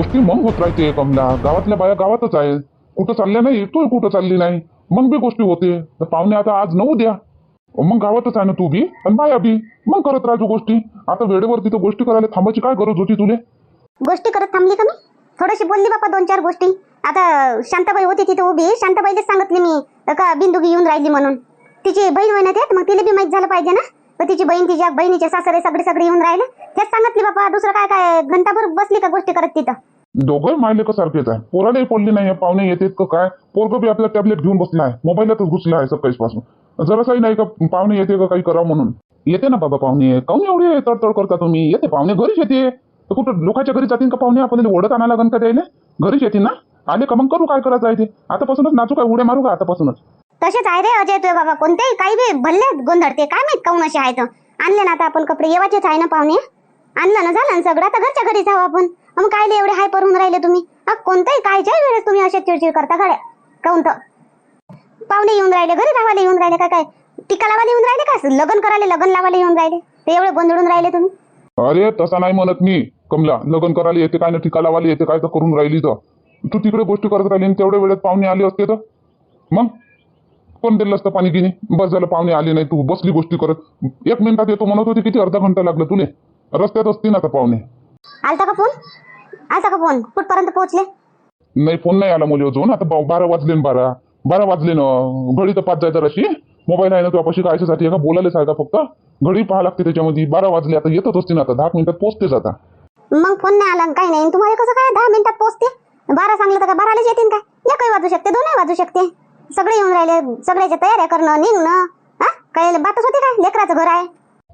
गोष्टी मग होत राहते कमला. गावातल्या बाया गावातच आहे. कुठं चालल्या नाही तू कुठं चालली नाही. मग बी गोष्टी होते. तर पाहुणे आता आज नऊ द्या. मग गावातच आहे ना तू बी? आणि बाया बी? मग करत राहतो गोष्टी. आता वेळेवर तिथं गोष्टी करायला थांबायची काय गरज होती तुले? गोष्टी करत थांबली का मी? थोडीशी बोलली बापा दोन चार गोष्टी. आता शांताबाई होती तिथे उभी. शांताबाईला सांगितली मी. का बिंदू येऊन राहिली म्हणून. तिची बहीण होईना त्यात. मग तिला बी माहीत झालं पाहिजे ना. तर तिची बहीण तिच्या बहिणीचे सासरे सगळे सगळे येऊन राहिले. हेच सांगितली बापा. दुसरं काय काय? घंटाभर बसली का गोष्टी करत तिथं? दोघं मायलेक सारखेच आहे? पोरालाही पडली नाही पाहुणे येतेत का काय? पोरगं बी आपला टॅबलेट घेऊन बसला आहे. मोबाईलातच घुसला आहे सकाळीच पासून जरासाही नाही का पाहुणे येते का काही करा म्हणून? येते ना बाबा पाहुणे. काहून एवढे तडतड करता तुम्ही? येते पाहुणे घरीच येते. तर कुठं लोकांच्या घरी जातील का पाहुणे? आपण ओढत आणायला लागन का त्याने घरीच येतील ना? आले का मग? करू काय करायचं आहे ते? आतापासूनच नाचू काय? उड्या मारू का आतापासूनच? तसेच आहे रे अजय तुझे बाबा. कोणतेही काही बी भल्ले गोंधळते काय माहीत काऊन असे आहेत? आणले ना आता आपण कपडे. येवाचेच आहे ना पाहुणे? आणलं ना झालं ना सगळं? आता घरच्या घरी जाऊ आपण. मग काय एवढे हाय परून राहिले तुम्ही? कोणत्याही कायच्या वेळेस तुम्ही असे चिडचिड करता गाड्या काऊन तर? पाहुणे येऊन राहिले घरी राहायला येऊन राहिले काय काय? टिका लावायला येऊन राहिले का? लग्न करायला लग्न लावायला येऊन राहिले? ते एवढे गोंधळून राहिले तुम्ही? अरे तसा नाही म्हणत मी. कमला लग्न करायला येते काय ना टिका लावायला येते काय तर करून राहिली तर. तू तिकडे गोष्टी करत राहिली आणि तेवढ्या वेळेत पाहुणे आले असते तर? मग? कोण दिलं असतं पाणी गिनी? बस झालं पाहुणे आले नाही तू. बसली गोष्टी करत. एक मिनिटात येतो म्हणत होती किती अर्धा घंटा लागला तुले? रस्त्यात असतील आता पाहुणे. आलता का फोन? आलता का फोन? कुठपर्यंत पोहोचले? नाही फोन नाही आला मुली अजून. आता बा- बारा वाजले न बारा. बारा वाजले ना. घडी तर पाच जायचं अशी. मोबाईल आहे ना तुझ्यापाशी कायच्यासाठी आहे का बोलायलाच आहे का फक्त. घडी पाहा लागते त्याच्यामध्ये. बारा वाजले आता येतच असतील आता. दहा मिनिटात पोहोचतेच आता. मग फोन नाही आला काही नाही. तुम्हाला कसं काय दहा मिनिटात पोहोचते? बारा सांगलं तर काय बारालाच येतील काय एकही वाजू शकते दोनही वाजू शकते. सगळे येऊन राहिले सगळ्याच्या तयाऱ्या करणं निघणं. हा? काय बातच होते काय लेकराचं घर आहे.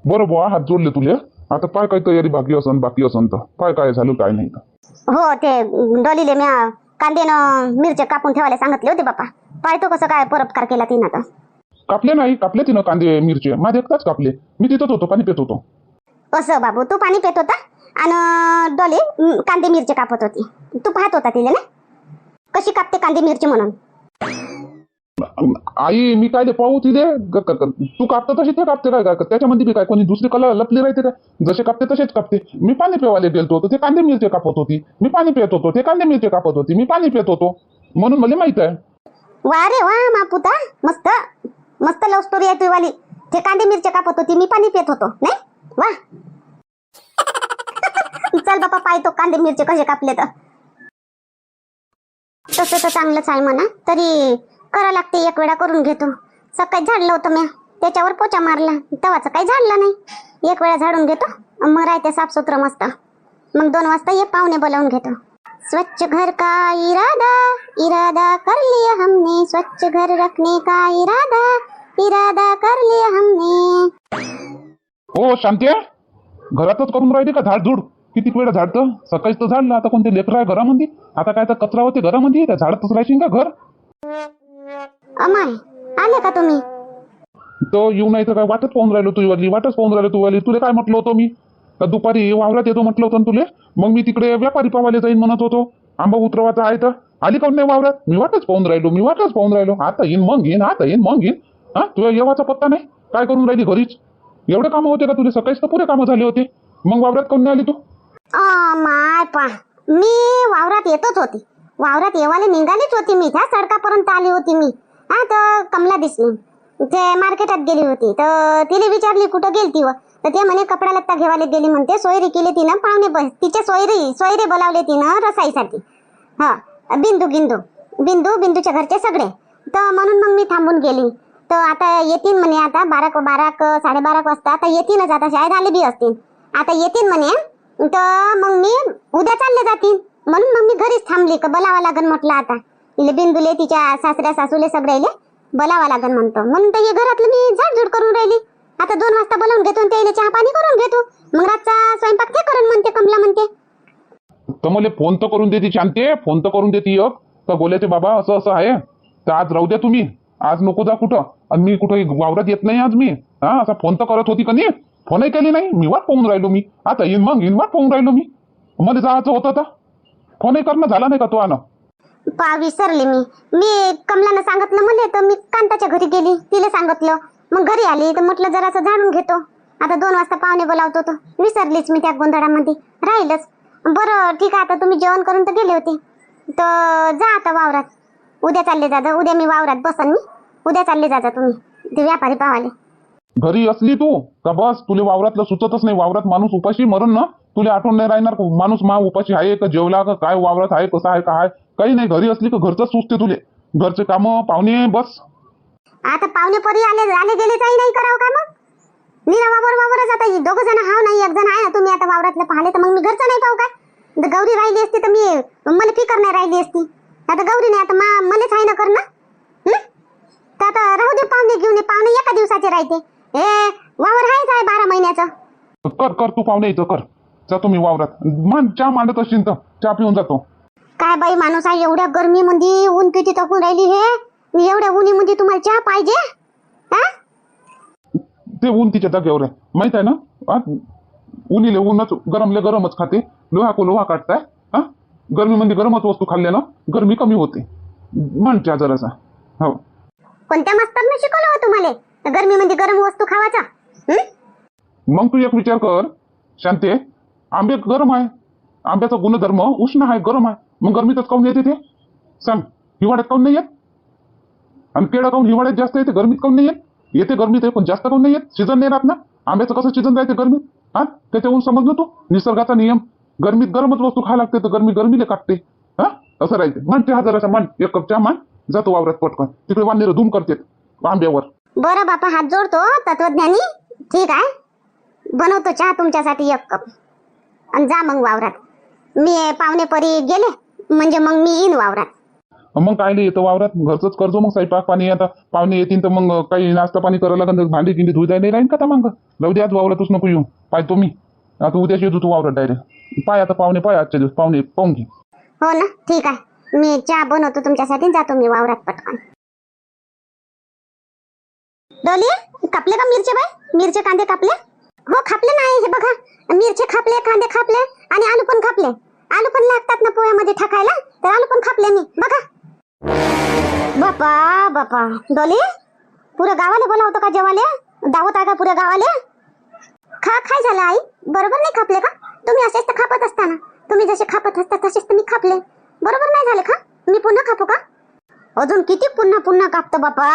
बरं बुवा हात जोडले तुले. आता पाय काय तयारी बाकी असन बाकी असन तर. पाय काय झालं काय नाही तर. हो ते डॉलीले म्या कांदेनं मिरच्या कापून ठेवायला सांगितले होते बापा. पाहतो कसं काय परोपकार केला तिनं आता कापले नाही कापले तिनं कांदे मिरचे. माझे एकटाच कापले. मी तिथंच होतो पाणी पित होतो. असं बाबू तू पाणी पित होता आणि डॉली म, कांदे मिरची कापत होती. तू पाहत होता तिला ना? कशी कापते कांदे मिरची म्हणून? आई मी काय ते पाहू तिथे ग- तू कापतं तशी ते कापते काय काय त्याच्यामध्ये बी काय कोणी दुसरी कला लपली राहते काय? जसे कापते तसेच कापते. मी पाणी पिवायला गेलतो होतो ते कांदे मिरचे कापत होती. मी पाणी पित होतो ते कांदे मिरचे कापत होती. मी पाणी पित होतो. म्हणून मला माहीत आहे. वा रे वा मापुता. मस्त. मस्त लव्ह स्टोरी आहे तुझी वाली ते कांदे मिरच्या कापत होती मी पाणी पित होतो. नाही? वा. चल बापा पाहतो कांदे मिरचे कसे कापले तर तसं तर चांगलंच आहे म्हणा. तरी करा लागते एक वेळा करून घेतो. सकाळी झाडलं होतं मी त्याच्यावर पोचा मारला. तवाचं काही झाडलं नाही. एक वेळा झाडून घेतो. मग राहते साफसुथरं मस्त. मग दोन वाजता ये पाहुणे बोलावून घेतो. स्वच्छ घर का इरादा? इरादा कर लिया हमने. स्वच्छ घर रखने का इरादा? इरादा कर लिया हमने. हो शांती घरातच करून राहिली का झाड झुड किती वेळा झाडतं? सकाळीच तर झाडलं. आता कोणते लेकर आहे घरामध्ये? आता काय तर कचरा होते घरामध्ये? त्या झाडातच राहशील का घर? अमाय आले का तुम्ही? तो येऊ नाही तर काय वाटच पाहून राहिलो तू वाली वाटच पाहून राहिलो तू वाली. तुला काय म्हटलं होतं मी? का दुपारी वावरात येतो म्हटलं होतं तुले? मग मी तिकडे व्यापारी पावाले जाईन म्हणत होतो. आंबा उतरवाचा आहे तर. आली काऊन नाही वावरात? मी वाटच पाहून राहिलो मी वाटच पाहून राहिलो. आता येईन मग येईन आता येईन मग येईन. हा तुझ्या येवाचा पत्ता नाही? काय करून राहिली घरीच? एवढे कामं होते का तुझे सकाळीच तर पुरे कामं झाले होते. मग वावरात काऊन नाही आली तू? माय पा मी वावरात येतच होती. वावरात येवाले निघालीच होती मी. त्या सडकापर्यंत आली होती मी. हा तर कमला दिसली. ते मार्केटात गेली होती. तर तिने विचारली कुठं गेलती व? तर ते म्हणे कपडा लत्ता घेवायला गेली म्हणते. सोयरी केली तिनं पाहुणे बस तिचे सोयरी सोयरे बोलावले तिनं रसाईसाठी. हा बिंदू गिंदू बिंदू बिंदूच्या घरचे सगळे. तर म्हणून मग मी थांबून गेली. तर आता येतील म्हणे आता बारा बारा साडेबारा वाजता. आता येतीलच आता शाळेत आले बी असतील. आता येतील म्हणे तर मग मी उद्या चालले जातील म्हणून मग मी घरीच थांबली का बोलावं लागेल म्हटलं आता. इले बिंदूले तिच्या सासऱ्या सासूले सगळ्याले बोलावा लागन म्हणतो. म्हणून तर हे घरातलं मी झाडझूड करून राहिली. आता दोन वाजता बोलावून घेतो त्याला चहा पाणी करून घेतो. मग रातचा स्वयंपाक ते करून म्हणते कमला म्हणते. कमले फोन तर करून देते शांते फोन तर करून देते एक. तर बोलायचे बाबा असं असं आहे. तर आज राहू द्या तुम्ही. आज नको जा कुठं. आणि मी कुठं वावरात येत नाही आज मी. हा असा फोन तर करत होती का नाही? फोनही केली नाही. मी वाट पाहून राहिलो मी. आता येईन मग येईन वाट पाहून राहिलो मी. मध्ये जायचं होतं आता. फोनही करणं झाला नाही का तो आण पा विसरले मी. मी कमलानं सांगितलं म्हणले तर मी कांताच्या घरी गेली. तिला सांगितलं. मग घरी आली तर म्हटलं जरासं जाणून घेतो. आता दोन वाजता पाहुणे बोलावतो तो विसरलीच मी त्या गोंधळामध्ये. राहीलच. बरं ठीक आहे आता तुम्ही जेवण करून तर गेले होते. तर जा आता वावरात. उद्या चालले जा उद्या मी वावरात बसन मी. उद्या चालले जा तुम्ही. ते व्यापारी पावाले घरी असली तू? का बस? तुला वावरातलं सुचतच नाही. वावरात माणूस उपाशी मरण ना? तुला आठवण नाही राहणार का? माणूस मा उपाशी आहे का? जेवला का? काय वावरात आहे? कसं आहे? काय काही नाही. घरी असली का घरचं सुचते तुले. घरचे कामं पाहुणे बस. आता पाहुणे परी आले आले गेले काही नाही करावं का मग? नीरा वावर वावरच आता. दोघ जण हाव नाही. एक जण आहे ना तुम्ही आता वावरातलं पाहिले तर मग मी घरचं नाही पाहू काय तर गौरी राहिली असती तर मी मला फिकर नाही राहिली असती. आता गौरी नाही आता मा मलाच आहे ना कर ना हं? तर आता राहू दे पाहुणे घेऊन. ये पाहुणे एका दिवसाचे राहते. हे वावर आहेच आहे बारा महिन्याचं? कर कर तू पाहुणे इथं कर. जातो मी वावरात. मान चहा मांडत असशील तर चहा पिऊन जातो. काय बाई माणूस आहे एवढ्या गर्मीमध्ये ऊन किती तपून राहिली हे? एवढ्या उन्हीमध्ये तुम्हाला चहा पाहिजे? हा? ते ऊन तिच्या जागेवर आहे. माहीत आहे ना? उन्हीले ऊनच गरमले गरमच खाते. लोहा को लोहा काटताय हा? गरमीमध्ये गरमच वस्तू खाल्ल्यानं गरमी कमी होते. मान चहा जरासा. हो. कोणत्या मास्तरनं शिकवलं हो तुम्हाला? गर्मीमध्ये गरम वस्तू खावाचा? हं? मग तू एक विचार कर. शांते आंबे गरम आहे. आंब्याचा गुणधर्म उष्ण आहे गरम आहे. मग गरमीतच काऊन येते ते? सांग. हिवाळ्यात काऊन नाही येत? आणि केळं काऊन हिवाळ्यात जास्त येते गरमीत काऊन नाही येत? येते गरमीत आहे पण जास्त काऊन नाही येत? सीझन नाही राहत ना? आंब्याचं कसं सीझन राहते गरमीत? हा? त्याच्याहून समजलं तू? निसर्गाचा नियम. गरमीत गरमच वस्तू खायला लागते तर गरमी गरमीले काटते. हा? असं राहते मान चहा हजाराचा मान एक कप चहा मान जातो वावरात पटकन. तिकडे वानेर धूम करते आंब्यावर. बरं बापा हात जोडतो तत्वज्ञानी. ठीक आहे. बनवतो चहा तुमच्यासाठी एक कप. आणि जा मग वावरात. मी पाहुणे परी गेले म्हणजे मग मी येईन वावरात. मग काय नाही येतं वावरात घरचंच करतो मग स्वयंपाक पाणी. आता पाहुणे येतील तर मग काही नाश्ता पाणी करायला लागेल भांडी गिंडी धुई नाही राहील का मग? जाऊ दे आज वावरातच नको येऊ. पाहतो मी. आता उद्याच येतो तू वावरात डायरेक्ट पाय आता पाहुणे पाय आजच्या दिवस पाहुणे पाहून घे. हो ना ठीक आहे. मी चहा बनवतो तुमच्यासाठी जातो मी वावरात पटकन. डोली कापले का मिरचे बाई? मिरचे कांदे कापले? हो खापले नाही हे बघा. मिरचे खापले कांदे खापले आणि आलू पण खापले. आलू पण लागतात ना पोळ्यामध्ये टाकायला तर आलू पण खापले मी. बघा. बापा बापा. डोली पुऱ्या गावाला बोलावतो का जेवाले? दावत आहे का पुऱ्या गावाले? खा काय झालं आई. बरोबर नाही खापले का? तुम्ही असेच तर खापत असताना. तुम्ही जसे खापत असता तसेच तर मी खापले. बरोबर नाही झाले का? मी पुन्हा खापू का? अजून किती पुन्हा पुन्हा कापतो बापा?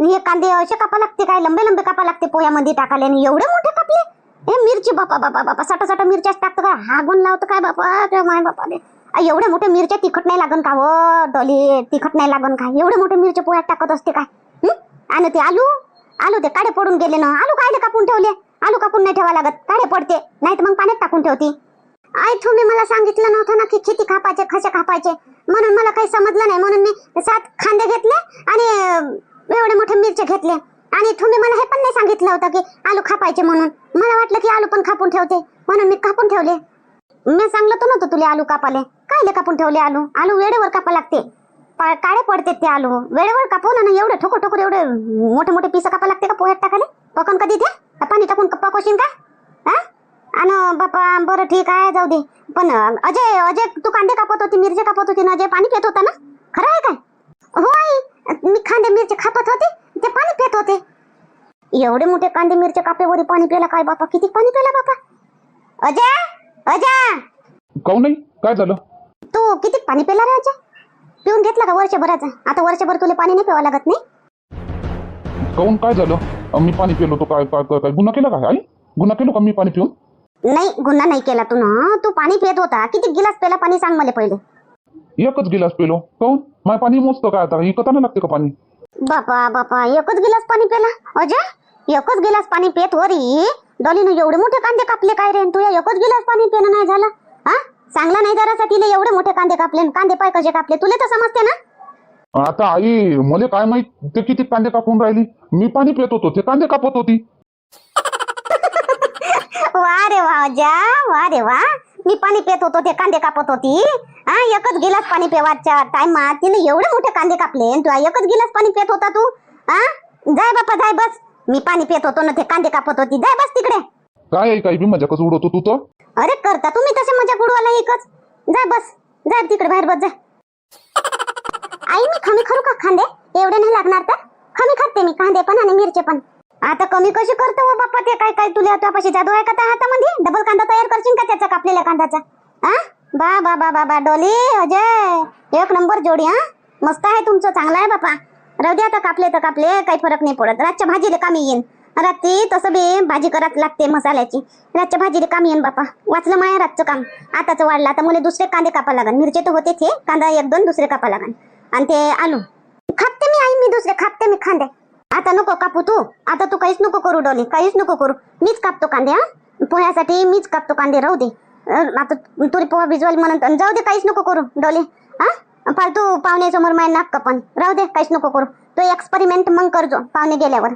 हे कांदे असे कापा लागते काय? लंबे लंबे कापा लागते पोह्यामध्ये टाकाले आणि एवढे मोठे कापले? हे मिरची बापा बापा बापा सटा साठ मिरच्याच टाकतो का? हागून लावतो काय बापा? ते माय बापा रे. आ, एवढे मोठे मिरच्या तिखट नाही लागन का हो? डोली तिखट नाही लागन का? एवढे मोठे मिरच्या पोह्यात टाकत असते काय? आणि ते आलू? आलू ते काडे पडून गेले ना. आलू कायले कापून ठेवले? आलू कापून नाही ठेवा लागत. काडे पडते. नाही तर मग पाण्यात टाकून ठेवती. आई तुम्ही मला सांगितलं नव्हतं ना की किती कापायचे कसे कापायचे? म्हणून मला काही समजलं नाही. म्हणून मी सात खांदे घेतले आणि एवढे मोठे मिरचे घेतले आणि तुम्ही मला हे पण नाही सांगितलं होतं की आलू कापायचे म्हणून. मला वाटलं की आलू पण खापून ठेवते. म्हणून मी कापून ठेवले. मी सांगलं तर नव्हतं तुला आलू कापाले. कायले कापून ठेवले आलू? आलू वेळेवर कापा लागते. काळे पडते ते आलू. वेळेवर कापून ना एवढे ठोकर ठोकर एवढे मोठे मोठे पिसं कापा लागते का पोह्यात टाकाले? पकन कधी ते पाणी टाकून पकोशीन का? हा आणि बापा बरं ठीक आहे जाऊ दे. पण अजय अजय तू कांदे कापत होती मिरची कापत होती ना अजय? पाणी पित होता ना? खरं आहे काय? हो आई मी कांदे मिरची कापत होते. ते पाणी पित होते. एवढे मोठे कांदे मिरची कापेवरी पाणी पिला काय बापा? किती पाणी पिला बापा? अजय? अजय? काऊन नाही? काय झालं? तू किती पाणी पिला रे अजय? पिऊन घेतला का वर्षभराचा? आता वर्षभर तुला पाणी नाही पिवा लागत नाही? काऊन काय झालं? अं, मी पाणी पिलो तो काय काय काय काय गुन्हा केला काय आई गुन्हा केलो का मी पाणी पिऊन? नाही गुन्हा नाही केला तू ना. तू पाणी पित होता. किती गिलास पेला पाणी सांग मला पहिले. एकच गिलास पिलो. काऊन माय पाणी मोजतं काय आता? इकता नाही लागते का पाणी? बापा बापा एकच गिलास पाणी पेला अजय एकच गिलास पाणी पेत वरी डॉलीनं एवढे मोठे कांदे कापले काय रे? तुया एकच गिलास पाणी पेनं नाही झालं? हा? चांगला नाही जरासा तिला एवढे मोठे कांदे कापले कांदे पाय कसे कापले? तुला तर समजते ना? आता आई मला काय माहीत? ते किती कांदे कापून राहिली? मी पाणी पित होतो ते कांदे कापत होती. वा रे वा अजा वा रे वा. मी पाणी पेत होतो ते कांदे कापत होती. हा एकच गिलास पाणी पेवाच्या टायमात तिने एवढे मोठे कांदे कापले आणि तू एकच गिलास पाणी पेत होता तू? हा? जाय बापा जाय बस. मी पाणी पेत होतो ना ते कांदे कापत होती. जाय बस तिकडे. काय आहे बी मजा कसं उडवतो तू तर? अरे करता तुम्ही तसे मजा उडवायला एकच. जाय बस. जाय तिकडे बाहेर बस जाय. आई मी कमी करू का कांदे एवढे नाही लागणार तर? कमी करते मी कांदे पण आणि मिरचे पण. आता कमी कशी करतो हो बाप्पा ते? काय काय तुला तुझ्यापाशी जादू आहे का त्या हातामध्ये? डबल कांदा तयार करशील का त्याचा कापलेल्या कांद्याचा? हा? बा बा बा बा बा डोली अजय. एक नंबर जोडी हा? मस्त आहे तुमचं चांगलं आहे बापा राहू दे आता कापले तर कापले काही फरक नाही पडत. रातच्या भाजीला कामी येईन. रात्री तसं बी भाजी करत लागते मसाल्याची. रातच्या भाजीला कामी येईन बापा वाचलं माया रातचं काम. आताच वाढलं आता मला दुसरे कांदे कापा लागन. मिरचे तर होते ते कांदा एक दोन दुसरे कापा लागन. आणि ते आलू. खापते मी आई मी दुसरे खापते मी खांदे. आता नको कापू तू. आता तू काहीच नको करू डोली. काहीच नको करू. मीच कापतो कांदे हा? पोह्यासाठी मीच कापतो कांदे राहू दे. आता तुरी पोहा भिजवाल म्हणत जाऊ दे काहीच नको करू डोली. हा? फालतू पाहुण्यासमोर माय नाक कपन. राहू दे काहीच नको करू. तो एक्सपेरिमेंट मग करजो पाहुणे गेल्यावर?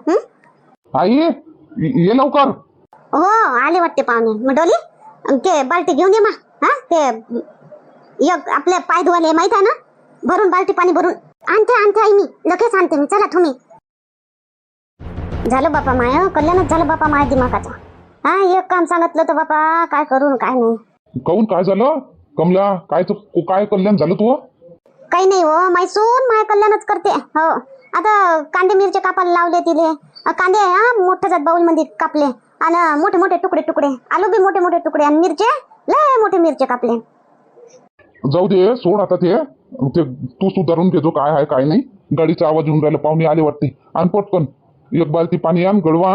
आई ये लवकर. हो आले वाटते पाहुणे. मग डोली ते बाल्टी घेऊन ये मा. हा? ते एक आपले पाय धुवाले माहीत आहे ना? भरून बाल्टी पाणी भरून. आणते आणते आई मी. लगेच आणते मी. चला तुम्ही झालं बापा माय कल्याणच झालं बापा माया दिमागाचा. हा एक काम सांगितलं तर बापा काय करून काय नाही. काऊन काय झालं? कमला काय तर काय कल्याण झालं तू? काही नाही हो माय सून माय कल्याणच करते. हो आता कांदे मिरचे कापायला लावले तिले. कांदे हा मोठ्या जात बाउलमध्ये कापले. आणि मोठे मोठे तुकडे तुकडे. आलू बी मोठे मोठे तुकडे आणि मिरचे लय मोठे मिरचे कापले. जाऊ दे सोड आता ते. ते तू सुधारून घेजो काय आहे काय नाही. गाडीचा आवाज येऊन राहिला पाहुणे आले वाटते. आणि पटकन. एक बालती पाणी आण गडवा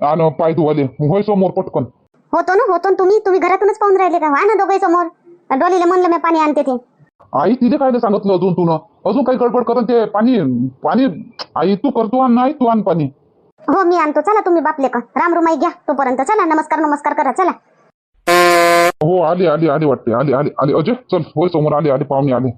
आण पाय धुवाले होय समोर पटकन. होतो ना होतो ना तुम्ही? तुम्ही घरातूनच पाहून राहिले का? वा ना दोघे समोर डोलीला म्हणलं मी पाणी आणते ते. आई तिने काय सांगितलं अजून तुनं अजून काही गडबड करत ते पाणी पाणी. आई तू करतो आण नाही तू आण पाणी. हो मी आणतो. चला तुम्ही बापले का? रामरुमाई घ्या तोपर्यंत. चला नमस्कार नमस्कार करा. चला. हो आले आले आले वाटते. आले आले आले. अजय चल होय समोर आले आले पाहुणे आले.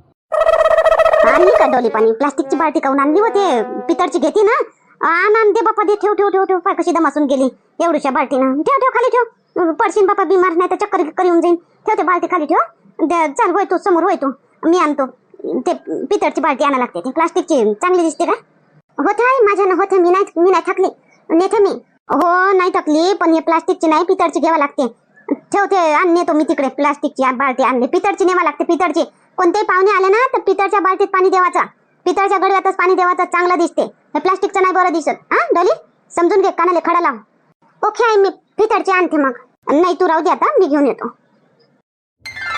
आणली का डोली पाणी? प्लास्टिकची बाल्टी काऊन आणली होते पितळची घेते ना? आण आण दे बापा दे ठेव ठेव ठेव ठेव. पाय कशी दमासून गेली. एवढ्याशा बाल्टीनं. ठेव ठेव खाली ठेव. पडशीन बापा बिमार नाही तर चक्कर गिक्कर येऊन जाईन. ठेव ते बाल्टी खाली ठेव. चाल चल होय तू समोर होय तू. मी आणतो. ते पितळची बाल्टी आणा लागते. ती प्लास्टिकची चांगली दिसते का? होत आहे माझ्यानं होते मी नाही मी नाही थकली. नेते मी. हो नाही थकली पण हे प्लास्टिकची नाही पितळची घ्यावं लागते. ठेवते आण नेतो मी तिकडे. प्लास्टिकची आ- बाल्टी आणली पितळची नेवा लागते पितळची. कोणतेही पाहुणे आले ना तर पितळच्या बाल्टीत पाणी देवाचा. पितळच्या गडव्यातच पाणी देवाचा चांगलं दिसते. हे प्लास्टिकचं नाही बरं दिसत. हा डोली? समजून घे कानाले खडा लाव. ओके आहे मी पितळची आणते मग. नाही तू राहू दे आता मी घेऊन येतो.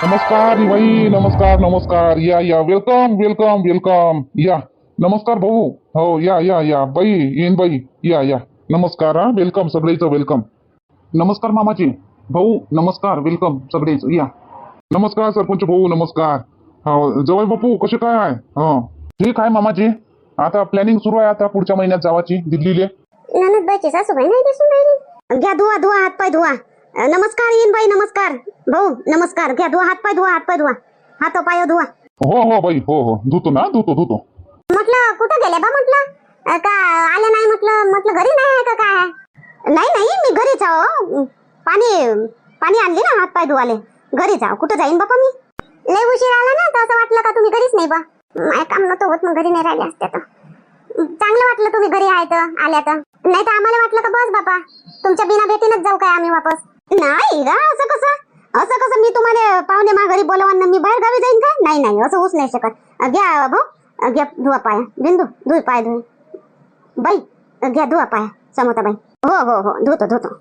नमस्कार बाई. नमस्कार नमस्कार. या या. वेलकम वेलकम वेलकम या. नमस्कार भाऊ. हो या या या. बाई येईन बाई. या या. नमस्कार हा. वेलकम सगळेच वेलकम नमस्कार मामाजी. भाऊ नमस्कार वेलकम सगळेच. या. नमस्कार सरपंच भाऊ नमस्कार. हो जवळ बापू कसे काय आहे? हो. ठीक आहे मामाजी. आता प्लॅनिंग सुरू आहे. आता पुढच्या महिन्यात जावाची दिल्लीले. ननद बाईची सासूबाई नाही दिसून राहिली. घ्या धुवा धुवा हात पाय धुवा. नमस्कार येईन बाई नमस्कार. भाऊ नमस्कार. घ्या धुवा हात पाय धुवा हात पाय धुवा. हात पाय धुवा. हो हो बाई हो हो. धुतो ना धुतो धुतो. म्हटलं कुठं गेले बा म्हटलं? का आले नाही म्हटलं? म्हटलं घरी नाही आहे का काय? नाही नाही मी घरीच आहो पाणी पाणी आणली ना हात पाय धुवाले. घरी जाऊ कुठं जाईन बापा मी? लय उशीर आला ना तर असं वाटलं का तुम्ही घरीच नाही बा? माय काम नव्हतं होत मग घरी नाही राहिले असते तर. चांगलं वाटलं तुम्ही घरी आहे तर आल्या तर. नाही तर आम्हाला वाटलं का बस बापा तुमच्या बिना भेटीनच जाऊ काय आम्ही वापस? नाही गा असं कसं? असं कसं मी तुम्हाला पाहुणे मा घरी बोलवान मी बाहेर गावी जाईन का नाही नाही असं होऊच नाही शकत. घ्या भाऊ घ्या धुवा पाया. बिंदू धुई पाय धुई. बाई घ्या धुवा पाया समोता बाई हो हो हो धुतो धुतो.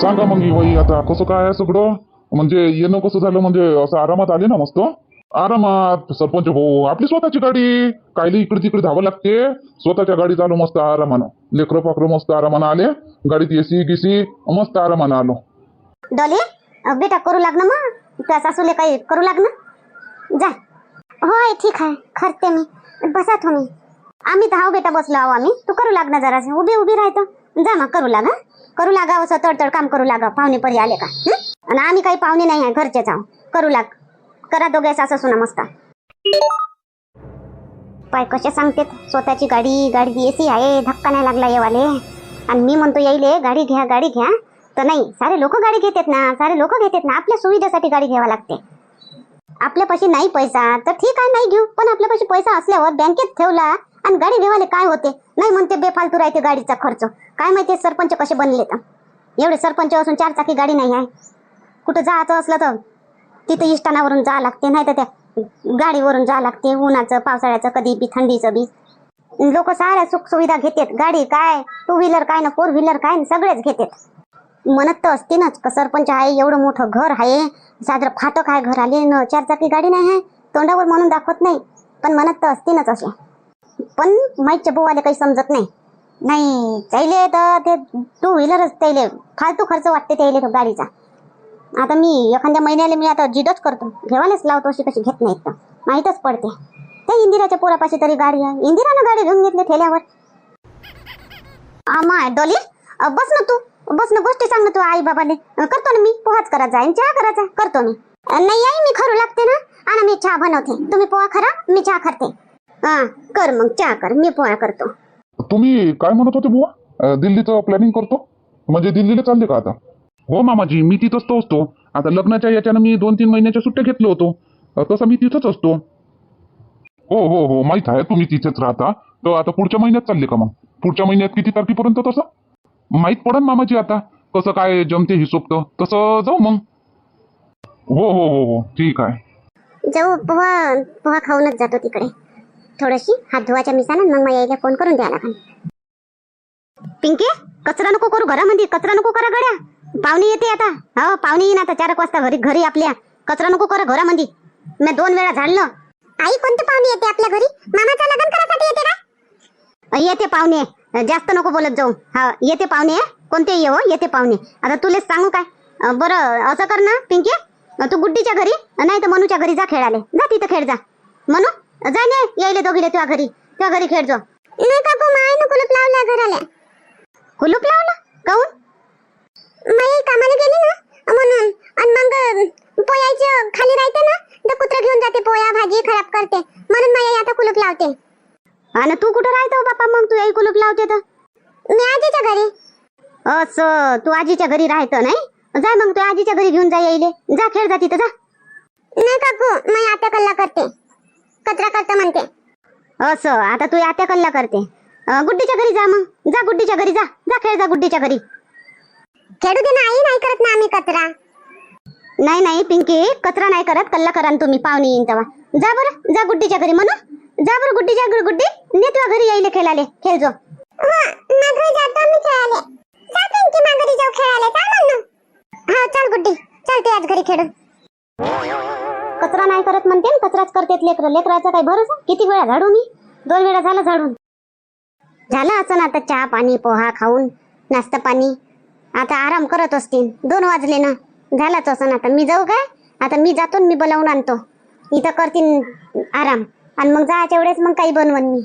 सांगा मग आता कसं काय सगळं? म्हणजे येणं कसं झालं? म्हणजे असं आरामात आले ना मस्त? आरामात सरपंच भाऊ आपली स्वतःची गाडी. कायली इकडे तिकडे धावं लागते. स्वतःच्या गाडी चालू मस्त आरामानं. लेकरं पाकरं मस्त आरामानं आले. गाडीत एसी गिसी मस्त आरामानं आलो. डॉली बेटा करू लाग ना मग? त्या सासूले काही करू लागण जा. होय ठीक आहे. करते मी. बसा तुम्ही. आम्ही धाव बेटा बसलो आहो आम्ही. तू करू लाग ना जरा. उभी उभी राहतो. जा मग करू लागा करू लागा असं तडतड काम करू लागा. पाहुणे परी आले का? आणि आम्ही काही पाहुणे नाही आहे घरचेच आहो. करू लाग. करा दोघे सासू सुना मस्त. पाय कसे सांगते स्वतःची गाडी गाडी ए सी आहे धक्का नाही लागला येवाले. आणि मी म्हणतो येईले गाडी घ्या गाडी घ्या. तर नाही सारे लोक गाडी घेतात ना सारे लोक घेतात ना आपल्या सुविधेसाठी गाडी घ्यावा लागते. आपल्यापाशी नाही पैसा तर ठीक आहे नाही घेऊ. पण आपल्यापाशी पैसा असल्यावर बँकेत ठेवला आणि गाडी घेवाले काय होते? नाही म्हणते बेफालतू राहते गाडीचा खर्च. काय माहिती सरपंच कसे बनले तर एवढे सरपंच असून चार चाकी गाडी नाही आहे. कुठं जायचं असलं तर. तिथे इष्टानावरून जावं लागते नाही तर त्या गाडीवरून जावं लागते उन्हाचं पावसाळ्याचं कधी बी थंडीचं बी. लोक साऱ्या सुख सुविधा घेतात. गाडी काय टू व्हीलर काय ना फोर व्हीलर काय ना सगळेच घेतात. म्हणत तर असते ना का सरपंच आहे एवढं मोठं घर आहे साजरं फाटक आहे घर आले न चार चाकी गाडी नाही आहे तोंडावर म्हणून दाखवत नाही. पण म्हणत तर असतीनच असे पण माईच्या भाऊवाले काही समजत नाही. नाही त्याले तर ते टू व्हीलरच त्याले फालतू खर्च वाटते त्याले तो गाडीचा. आता मी एखाद्या महिन्याला मी आता जिडच करतो. घेवायलाच लावतो अशी कशी घेत नाहीत. तर माहीतच पडते. ते इंदिराच्या पोरापाशी तरी गाडी आहे. इंदिरानं गाडी घेऊन घेतली ठेल्यावर. माय डॉली बस ना तू. बस ना गोष्टी सांग ना तू आई बाबाने करतो ना मी. पोहाच करायचा आहे चहा करायचा करतो मी. नाही आई मी खरू लागते ना? आणि मी चहा बनवते. तुम्ही पोहा खरा मी चहा करते. हा कर मग चहा कर. मी पोहा करतो. तुम्ही काय म्हणत होते बुवा? दिल्लीचं प्लॅनिंग करतो? म्हणजे दिल्लीला चालले का आता? हो मामाजी मी तिथंच तो असतो. आता लग्नाच्या याच्यानं मी दोन तीन महिन्याच्या सुट्ट्या घेतलो होतो. तसं मी तिथंच असतो. हो हो हो माहीत आहे तुम्ही तिथेच राहता. तर आता पुढच्या महिन्यात चालले का मग? पुढच्या महिन्यात किती तारखेपर्यंत तसं? माहीत पडन मामाजी आता. कसं काय जमते हिशोब तर? तसं जाऊ मग. हो हो हो हो ठीक आहे. जाऊ पोहा पोहा खाऊनच जातो तिकडे. थोडीशी हात धुवाच्या मिसानं मग माझ्या फोन करून द्या लागेल पिंके कचरा नको करू घरामध्ये कचरा नको करा गड्या. पाहुणे येते आता. हो पाहुणे येईन आता. चार एक वाजता घरी घरी आपल्या. कचरा नको करा घरामध्ये मी दोन वेळा झाडलं. आई कोणते पाहुणे येते आपल्या घरी? मामाचं लग्न करायसाठी येते का? येते पाहुणे. जास्त नको बोलत जाऊ. हा येते पाहुणे. कोणते ये हो येते पाहुणे. आता तुलेच सांगू काय? बरं असं कर ना पिंकी. तू गुड्डीच्या घरी नाही तर मनूच्या घरी जा खेळाले जा तिथं खेळ जा. मनू जा ने यायले दोघीले तुझ्या घरी. तुझ्या घरी खेळ जा. नाही माय कुलूप लावला घराला. कुलूप लावला? काऊन? माई कामाला गेली ना? म्हणून. आणि मग पोयाचं खाली राहते ना तर कुत्रा घेऊन जाते पोया भाजी खराब करते. म्हणून माई आता कुलूप लावते. आणि तू कुठं राहतो बापा मग? तू आई कुलूप लावते तर. मी आजीच्या घरी. असं तू आजीच्या घरी राहतो नाही? जा मग तू आजीच्या घरी घेऊन जा येईले जा खेळ जा तिथं जा. नाही काकू मी आता कल्ला करते. कचरा करते म्हणते. असं आता तू आता कल्ला करते. अं, गुड्डीच्या घरी जा मग. जा गुड्डीच्या घरी जा. जा खेळ जा गुड्डीच्या घरी. खेळू दे ना आई नाही करत ना आम्ही कचरा? नाही नाही पिंकी कचरा नाही करत. कल्ला करा ना तुम्ही पाहुणे येईन तेव्हा. जा बरं जा गुड्डीच्या घरी म्हणून. जा बरं गुड्डीच्या घरी गुड्डी. ने तुझ्या घरी यायले खेळाले. खेळ जो. घरी जातो खेळाले. जा पिंकी मा घरी जाऊ खेळाले जा म्हणून हा चल गुड्डी. चल तू आज घरी खेळू. कचरा नाही करत म्हणते ना कचराच करतेत लेकर. लेकराचा काही भरोसा? किती वेळा झाडू मी? दोन वेळा झाला झाडून. झालं असं ना आता चहा पाणी पोहा खाऊन नाश्ता पाणी. आता आराम करत असतील. दोन वाजले ना. झालाच असं आता. मी जाऊ काय? आता मी जातो मी बोलावून आणतो. इथं करतीन आराम. आणि मग जायच्या वेळेस मग काही बनवून मी.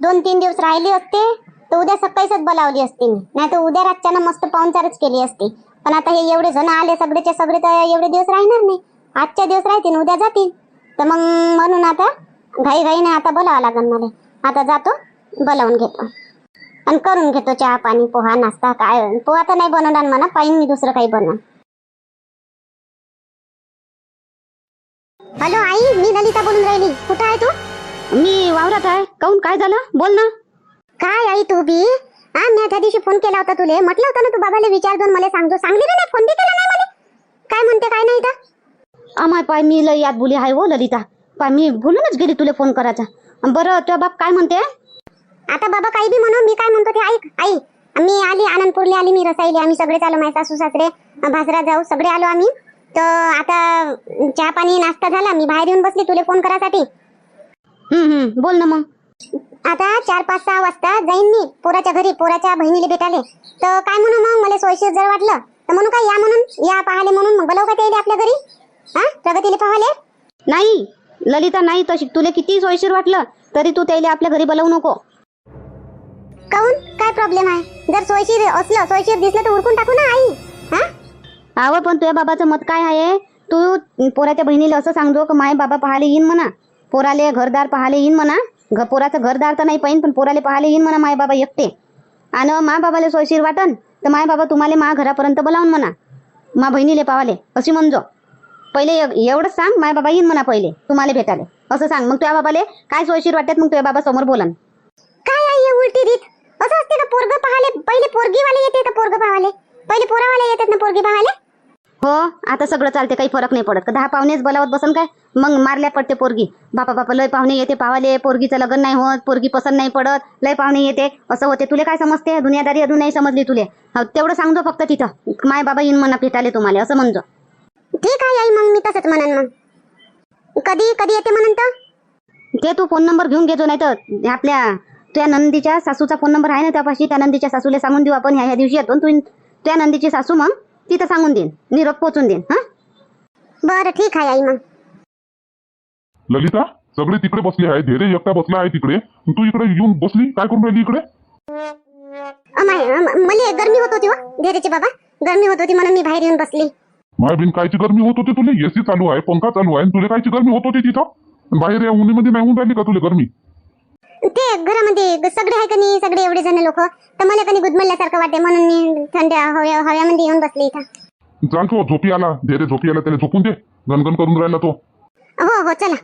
दोन तीन दिवस राहिली असते तर उद्या सकाळीच बोलावली असते मी. नाही तर उद्या रातच्यानं मस्त पाहुणचारच केली असते. पण आता हे एवढे जण आले सगळेचे सगळे तर एवढे दिवस राहणार नाही. आजच्या दिवस राहतील उद्या जातील. तर मग म्हणून आता घाई घाईने आता बोलावं लागेल मला. आता जातो बोलावून घेतो. आणि करून घेतो चहा पाणी पोहा नाश्ता काय? पोहा तर नाही बनवणार म्हणा पाहिजे मी दुसरं काही बनवून. हॅलो आई मी ललिता बोलून राहिली. कुठं आहे तू? मी वावरात आहे. काऊन? काय झालं? बोल ना. काय आई तू बी? हा मी त्या दिवशी फोन केला होता तुले. म्हटलं होतं ना तू बाबाला विचार दोन मला सांगतो सांगली ना फोन बी केला नाही मला? काय म्हणते काय नाही तर अमाय पाय मी लय याद बोली आहे हो ललिता. पाय मी भुलूनच गेली तुला फोन करायचा. बरं तुझ्या बाप काय म्हणते? आता बाबा काही बी म्हणू मी काय म्हणतो ते ऐक आई. मी आली आनंदपूरला आली मी रसाईली. आम्ही सगळे आलो माझे सासू सासरे. भासरा जाऊ सगळे आलो आम्ही. तर आता चहा पाणी नाश्ता झाला. मी बाहेर येऊन बसली तुले फोन करासाठी. हम्म हम्म. बोल ना मग. आता चार पाच सहा वाजता जाईन मी पोराच्या घरी. पोराच्या बहिणीला भेटाले. तर काय म्हणू मग? मला सोयीशीर जर वाटलं तर म्हणू काय? या म्हणून या पाहाले म्हणून. मग बोलाव का ते आपल्या घरी? हा? प्रगतीला पाहाले? नाही. ललिता नाही तशी. तुला किती सोयीशीर वाटलं तरी तू त्याला आपल्या घरी बोलावू नको. काऊन काय प्रॉब्लेम आहे? जर सोयशीर असलं सोयशीर दिसलं तर उरकून टाकू ना आई. हा? आवड पण तुझ्या बाबाचं मत काय आहे? तू पोराच्या बहिणीला असं सांगतो की माय बाबा पाहाले येईन म्हणा. पोराले घरदार पाहाले येईन म्हणा. घ पोराचं घरदार तर नाही पाहिन पण पोराले पाहाले येईन म्हणा माय बाबा एकटे. आणि मा बाबाला सोयशीर वाटन तर माय बाबा तुम्हाला मा घरापर्यंत बोलावून म्हणा. मा बहिणीले पाहाले अशी म्हणजो. पहिले एव- एवढंच सांग माय बाबा येईन म्हणा पहिले तुम्हाला भेटाले असं सांग. मग तुझ्या बाबाले काय सोयशीर वाटत? मग तुझ्या बाबा समोर बोलन. काय आहे उलटी रीत? असं असते का पोरग पाहाले पहिले पोरगी वाले येते का पोरग पाहाले पहिले पोरावाले येतात ना पोरगी पाहाले हो आता सगळं चालते काही फरक नाही पडत. का दहा पाहुणेच बोलावत बसन काय? मग मारल्या पडते पोरगी. बापा बापा लय पाहुणे येते पावाले पोरगीचं लग्न नाही होत पोरगी पसंत नाही पडत लय पाहुणे येते. असं होते. तुले काय समजते? दुनियादारी अजून नाही समजली तुले. हो, तेवढं सांगतो फक्त तिथं. माय बाबा येईन म्हणा भेटाले तुम्हाला असं म्हणतो. ठीक आहे आई मग मी तसंच म्हणन मग. कधी कधी येते म्हणून तर? ते तू फोन नंबर घेऊन घेतो नाही तर आपल्या तुझ्या नंदीच्या सासूचा फोन नंबर आहे ना त्यापाशी त्या नंदीच्या सासूला सांगून देऊ आपण ह्या ह्या दिवशी येतो. तू त्या नंदीची सासू मग तिथं सांगून देईन. निरोप पोचून देईन हा? बरं ठीक आहे आई मग. ललिता सगळे तिकडे बसले आहे धीरे एकटा बसला आहे तिकडे. तू इकडे येऊन बसली? काय करून राहिली इकडे? मला गरमी होत होती हो धीरेची बाबा. गरमी होत होती म्हणून मी बाहेर येऊन बसली. माय बिन कायची गरमी होत होती तुला? एसी चालू आहे पंखा चालू आहे. आणि तुला कायची गरमी होत होती तिथं? बाहेर या उन्हीमध्ये नाही होऊन राहिली का तुला गरमी? ते घरामध्ये सगळे आहे का नाही सगळे एवढे जण लोक? तर मला कधी गुदमरल्यासारखं वाटते म्हणून मी थंड हव्या हव्यामध्ये येऊन बसले इथं. चाल तो झोपी आला. धीरे झोपी आला त्याला झोपून दे. गणगण करून राहिला तो. हो हो चला.